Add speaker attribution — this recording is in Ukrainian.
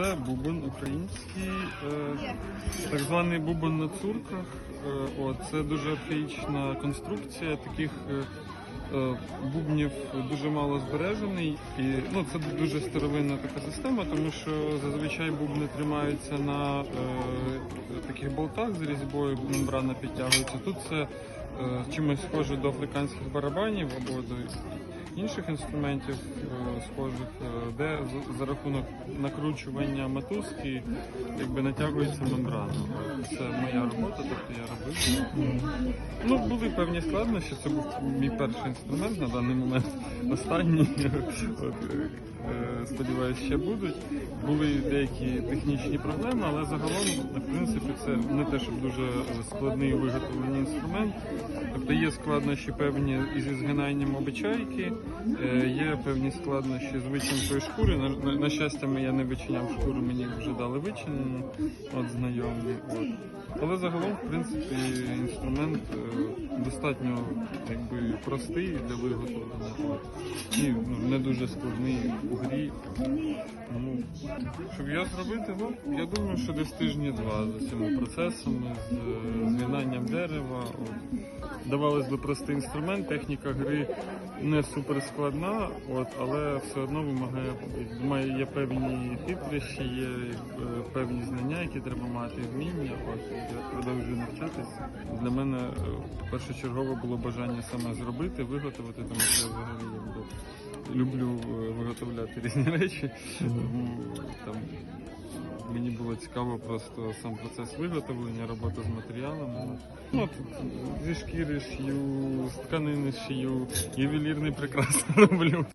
Speaker 1: бубон український, е, так званий бубон на цурках. Е, От, це дуже архаїчна конструкція. Таких е, бубнів дуже мало збережений. І ну, це дуже старовинна така система, тому що зазвичай бубни тримаються на таких болтах з різьбою, мембрана підтягується. Тут це чимось схоже до африканських барабанів або до інших інструментів е, схожих, е, де за рахунок накручування мотузки якби натягується мембрана. Це моя робота, тобто я робив. Ну, були певні складнощі, це був мій перший інструмент на даний момент. Останній. Е, Сподіваюсь, ще будуть. Були деякі технічні проблеми, але загалом, в принципі, це не те, щоб дуже складний виготовлений інструмент. Тобто є складнощі певні і зі згинанням обичайки, є певні складнощі з вичинкою шкури. На, на, на щастя, я не вичиняв шкуру, мені вже дали вичинену, от знайомі. От. Але загалом, в принципі, інструмент е, достатньо якби, простий для виготовлення. І ну, не дуже складний у грі. Ну, щоб я зробити, ну, я думаю, що десь тижні два за цими процесами, з е, згинанням дерева. От. Здавалось би, простий інструмент, техніка гри не супер складна, от, але все одно вимагає, має є певні хитрощі, є е, певні знання, які треба мати, вміння. От, я продовжую навчатися. Для мене е, першочергово було бажання саме зробити, виготовити, тому що я взагалі люблю е, виготовляти різні речі. Там Мені було цікаво просто сам процес виготовлення, робота з матеріалами. Ну, зі шкіри шию, з тканини шию, ювелірний прикрас роблю.